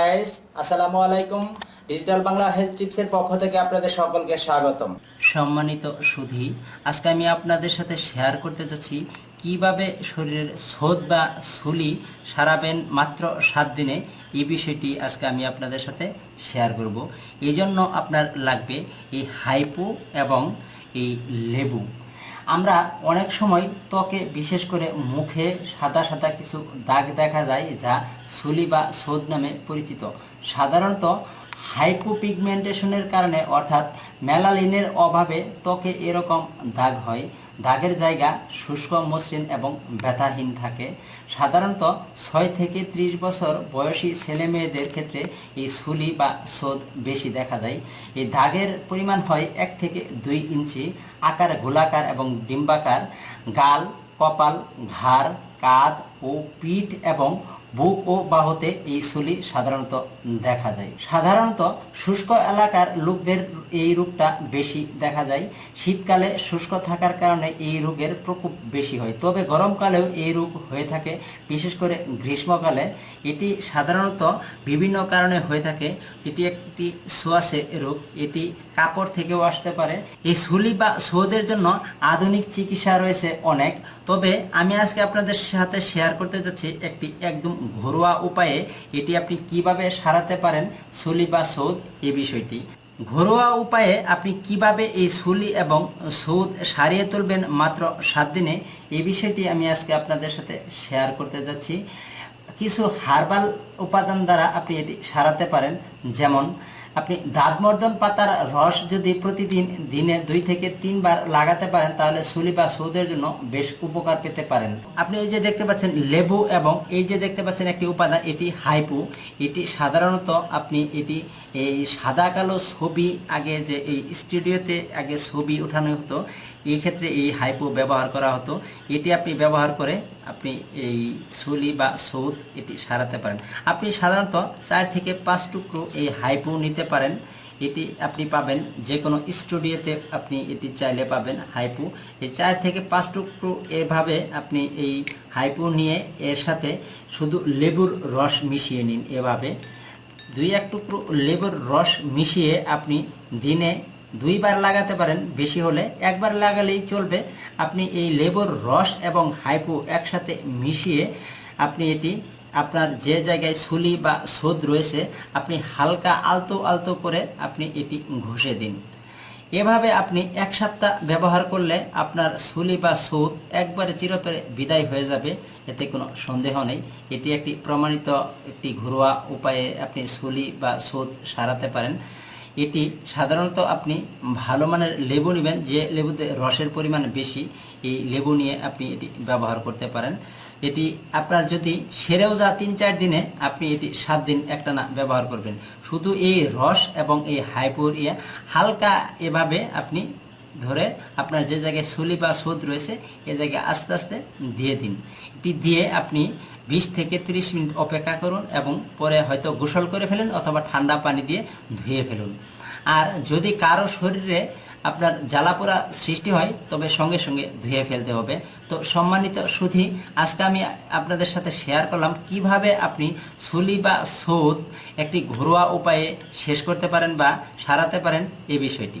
Guys আসসালামু আলাইকুম। Digital Bangla health টিপসের পক্ষ থেকে আপনাদের সকলকে স্বাগতম। সম্মানিত সুধী, আজকে আমি আপনাদের সাথে শেয়ার করতে যাচ্ছি, কীভাবে শরীরের শোধ বা সুলি সারাবেন মাত্র সাত দিনে, এই বিষয়টি আজকে আমি আপনাদের সাথে শেয়ার করব। এই জন্য আপনার লাগবে এই হাইপো এবং এই লেবু। আমরা অনেক সময় ত্বকে বিশেষ করে মুখে সাদা সাদা কিছু দাগ দেখা যায় যা সুলি বা সোদ নামে পরিচিত। সাধারণত হাইপোপিগমেন্টেশনের কারণে অর্থাৎ মেলালিনের অভাবে ত্বকে এরকম দাগ হয়। দাগের জায়গা শুষ্ক, মসৃণ এবং ব্যথাহীন থাকে। সাধারণত ছয় থেকে ত্রিশ বছর বয়সী ছেলে মেয়েদের ক্ষেত্রে এই সুলি বা সোদ বেশি দেখা যায়। এই দাগের পরিমাণ হয় এক থেকে দুই ইঞ্চি। আকার গোলাকার এবং ডিম্বাকার। গাল, কপাল, ঘাড়, কাঁধ ও পিঠ এবং বুক ও বাহুতে এই সুলি সাধারণত দেখা যায়। সাধারণত শুষ্ক এলাকার লোকদের এই রোগটা বেশি দেখা যায়। শীতকালে শুষ্ক থাকার কারণে এই রোগের প্রকোপ বেশি হয়। তবে গরমকালেও এই রোগ হয়ে থাকে, বিশেষ করে গ্রীষ্মকালে। এটি সাধারণত বিভিন্ন কারণে হয়ে থাকে। এটি একটি সোয়াসে রোগ। এটি কাপড় থেকেও আসতে পারে। এই সুলি বা সোদের জন্য আধুনিক চিকিৎসা রয়েছে অনেক। তবে আমি আজকে আপনাদের সাথে শেয়ার করতে যাচ্ছি একটি একদম ঘরোয়া উপায়ে। এটি আপনি কীভাবে সারাতে পারেন সুলি বা সৌদ, এ বিষয়টি। ঘরোয়া উপায়ে আপনি কীভাবে এই সুলি এবং সৌদ সারিয়ে তুলবেন মাত্র সাত দিনে? এই বিষয়টি আমি আজকে আপনাদের সাথে শেয়ার করতে যাচ্ছি। কিছু হার্বাল উপাদান দ্বারা আপনি এটি সারাতে পারেন, যেমন আপনি দাঁতমর্দন পাতার রস যদি প্রতিদিন দিনে দুই থেকে তিনবার লাগাতে পারেন, তাহলে সুলি বা সৌদের জন্য বেশ উপকার পেতে পারেন। আপনি এই যে দেখতে পাচ্ছেন লেবু এবং এই যে দেখতে পাচ্ছেন একটি উপাদান, এটি হাইপু। এটি সাধারণত আপনি এটি, এই সাদা কালো ছবি আগে যে এই স্টুডিওতে আগে ছবি ওঠানো হতো এই ক্ষেত্রে এই হাইপো ব্যবহার করা হতো। এটি আপনি ব্যবহার করে আপনি এই সুলি বা সৌদ এটি সারাতে পারেন। আপনি সাধারণত চার থেকে পাঁচ টুকরো এই হাইপো নিতে পারেন। এটি আপনি পাবেন যে কোনো স্টুডিওতে আপনি এটি চাইলে পাবেন হাইপু এই চার থেকে পাঁচ টুকরো এভাবে আপনি এই হাইপু নিয়ে এর সাথে শুধু লেবুর রস মিশিয়ে নিন এভাবে। দুই এক টুকরো লেবুর রস মিশিয়ে আপনি দিনে দুইবার লাগাতে পারেন, বেশি হলে একবার লাগালেই চলবে। আপনি এই লেবুর রস এবং হাইপো একসাথে মিশিয়ে আপনি এটি আপনার যে জায়গায় সুলি বা সোদ রয়েছে, আপনি হালকা আলতো আলতো করে আপনি এটি ঘষে দিন। এভাবে আপনি এক সপ্তাহ ব্যবহার করলে আপনার সুলি বা সুদ একবারে চিরতরে বিদায় হয়ে যাবে, এতে কোনো সন্দেহ নেই। এটি একটি প্রমাণিত একটি ঘরোয়া উপায়ে আপনি সুলি বা সুদ সারাতে পারেন। এটি সাধারণত আপনি ভালো মানের লেবু নেবেন, যে লেবুতে রসের পরিমাণ বেশি, এই লেবু নিয়ে আপনি এটি ব্যবহার করতে পারেন। এটি আপনার যদি সেরেও যা তিন চার দিনে আপনি এটি সাত দিন একটানা ব্যবহার করবেন। শুধু এই রস এবং এই হাইপোর ইয়ে হালকা এভাবে আপনি ধরে আপনার যে জায়গায় সুলি বা সোদ রয়েছে, এ জায়গায় আস্তে আস্তে দিয়ে দিন। এটি দিয়ে আপনি বিশ থেকে তিরিশ মিনিট অপেক্ষা করুন এবং পরে হয়তো গোসল করে ফেলুন অথবা ঠান্ডা পানি দিয়ে ধুয়ে ফেলুন। আর যদি কারও শরীরে আপনার জ্বালাপোড়া সৃষ্টি হয়, তবে সঙ্গে সঙ্গে ধুয়ে ফেলতে হবে। তো সম্মানিত সুধী, আজকে আমি আপনাদের সাথে শেয়ার করলাম কীভাবে আপনি সুলি বা সৌদ একটি ঘরোয়া উপায়ে শেষ করতে পারেন বা সারাতে পারেন এই বিষয়টি।